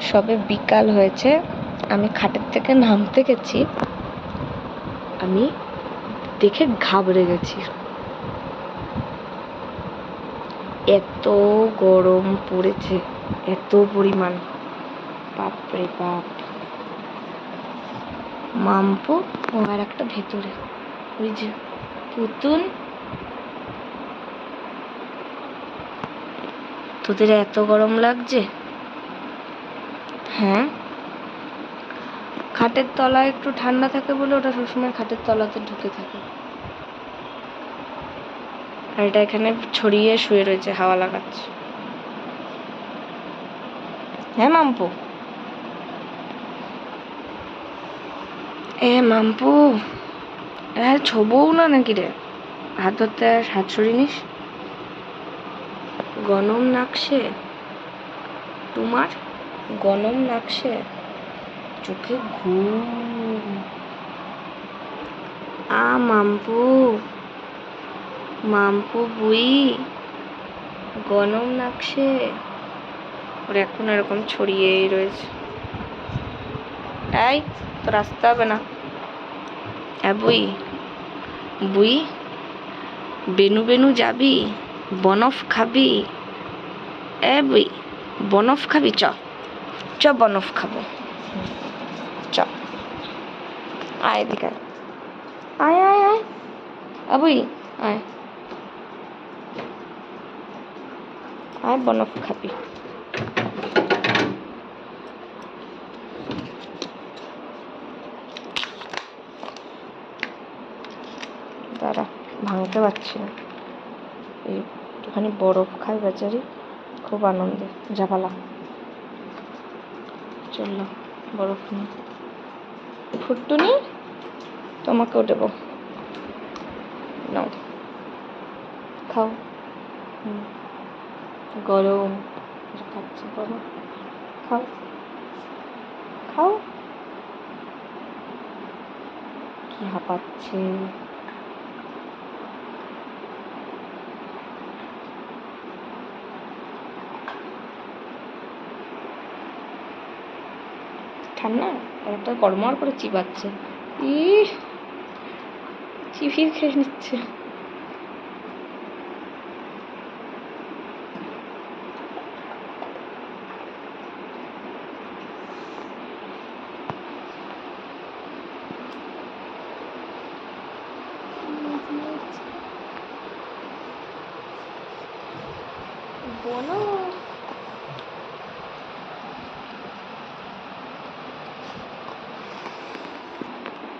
সবে বিকাল হয়েছে। আমি খাটের থেকে নামতে গেছি। আমি দেখে ঘাবড়ে গেছি। এত গরম পড়েছে, এত পরিমাণ। বাপরে বাপ। মাম্পু আর একটা ভেতরে। ওই যে পুতুন তোদের এত গরম লাগছে? হ্যাঁ? খাটের তলা একটু ঠান্ডা থাকে বলে ওটা সবসময় খাটের তলাতে ঢুকে থাকে। আর এটা এখানে ছড়িয়ে শুয়ে রয়েছে, হাওয়া লাগাচ্ছে। হ্যাঁ মাম্পু? এ, মাম্পু? হ্যাঁ ছবও না নাকি রে? হাত ধরতে হাত সরিয়ে নিস গনম নাকশে তোমার? গনম নাকশে চোখে ঘুম। আ, মাম্পু। মাম্পু বুই। গনম নাকশে ওর, এখন এরকম ছড়িয়েই রয়েছে। এই, তোর আসতে হবে না। হ্যাঁ বুই। বুই, বেনু বেনু যাবি, বনফ খাবি। এ, বুই, বনফ খাবি, চ। চ বনফ খাব। চ আয় এদিকে আয়। আয় আয় আবুই, আয়। আয় বনফ খাবি। দাঁড়া, ভাঙতে পারছি না। এই একটুখানি বরফ খাই বেচারি, খুব আনন্দে। জাপালা চললাম বরফ নিয়ে ফুটটুনি তোমাকেও দেবো। নাও। খাও। গরম। খাচ্ছি গরম খাও। খাও। কি হাঁপাচ্ছে? ঠান্ডা? আর একটা গরমার করে চিবাচ্ছে। ইহ চিবিয়ে খেয়ে নিচ্ছে। বলো